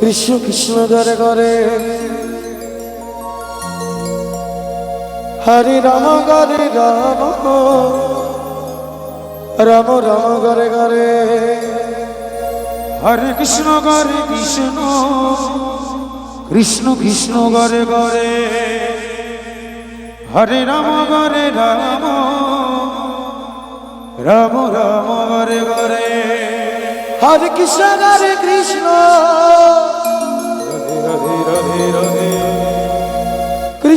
কৃষ্ণ কৃষ্ণ ঘরে ঘরে হরে রাম ঘরে রাম রাম রাম ঘরে ঘরে। হরে কৃষ্ণ হরে কৃষ্ণ কৃষ্ণ কৃষ্ণ গরে গরে হরে রাম গরে রাম রাম রাম গরে গরে হরে কৃষ্ণ হরে কৃষ্ণ।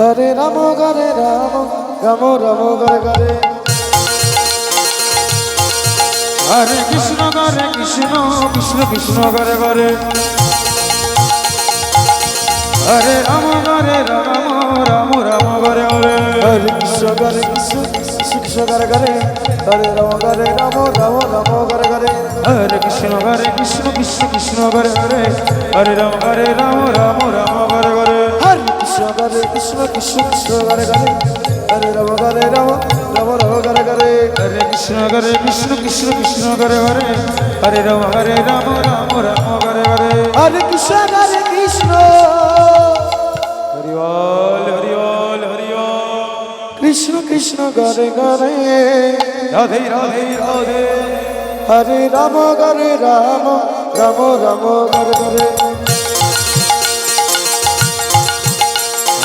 হরে রাম হরে রাম রাম রাম, হরে হরে। হরে কৃষ্ণ হরে কৃষ্ণ কৃষ্ণ কৃষ্ণ, হরে হরে। হরে রাম হরে রাম রাম রাম, হরে হরে। হরে কৃষ্ণ হরে কৃষ্ণ কৃষ্ণ কৃষ্ণ, হরে হরে। রাম হরে রাম রাম রাম, হরে হরে। হরে কৃষ্ণ হরে কৃষ্ণ কৃষ্ণ কৃষ্ণ, হরে হরে। হরে রাম হরে রাম রাম রাম, হরে হরে। হরে কৃষ্ণ কৃষ্ণ কৃষ্ণ কৃষ্ণ হরে হরে হরে রাম হরে রাম রাম রাম হরে হরে কৃষ্ণ হরে কৃষ্ণ কৃষ্ণ কৃষ্ণ হরে হরে হরে রাম হরে রাম রাম রাম হরে হরে হরে কৃষ্ণ হরে কৃষ্ণ। হরি বল হরি বল হরি কৃষ্ণ কৃষ্ণ হরে হরে রাধে রাধে রাধে। হরে রাম হরে রাম রাম রাম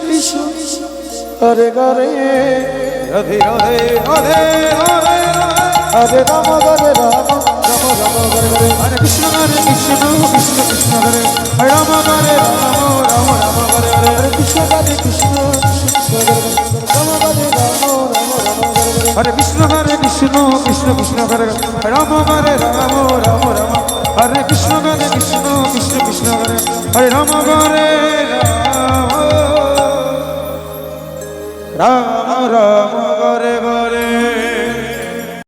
কৃষ্ণ কৃষ্ণ হরে হরে রাধে রাধে রাধে রাধে হরে রাম হরে রাম রাম রাম হরে হরে হরে কৃষ্ণ হরে কৃষ্ণ কৃষ্ণ কৃষ্ণ হরে হরে রাম হরে রাম রাম রাম হরে হরে হরে কৃষ্ণ হরে কৃষ্ণ কৃষ্ণ রাম হরে রাম রাম রাম হরে হরে হরে কৃষ্ণ হরে কৃষ্ণ কৃষ্ণ কৃষ্ণ হরে রাম হরে রাম রাম রাম হরে কৃষ্ণ হরে কৃষ্ণ কৃষ্ণ কৃষ্ণ হরে হরে রাম হরে রাম রাম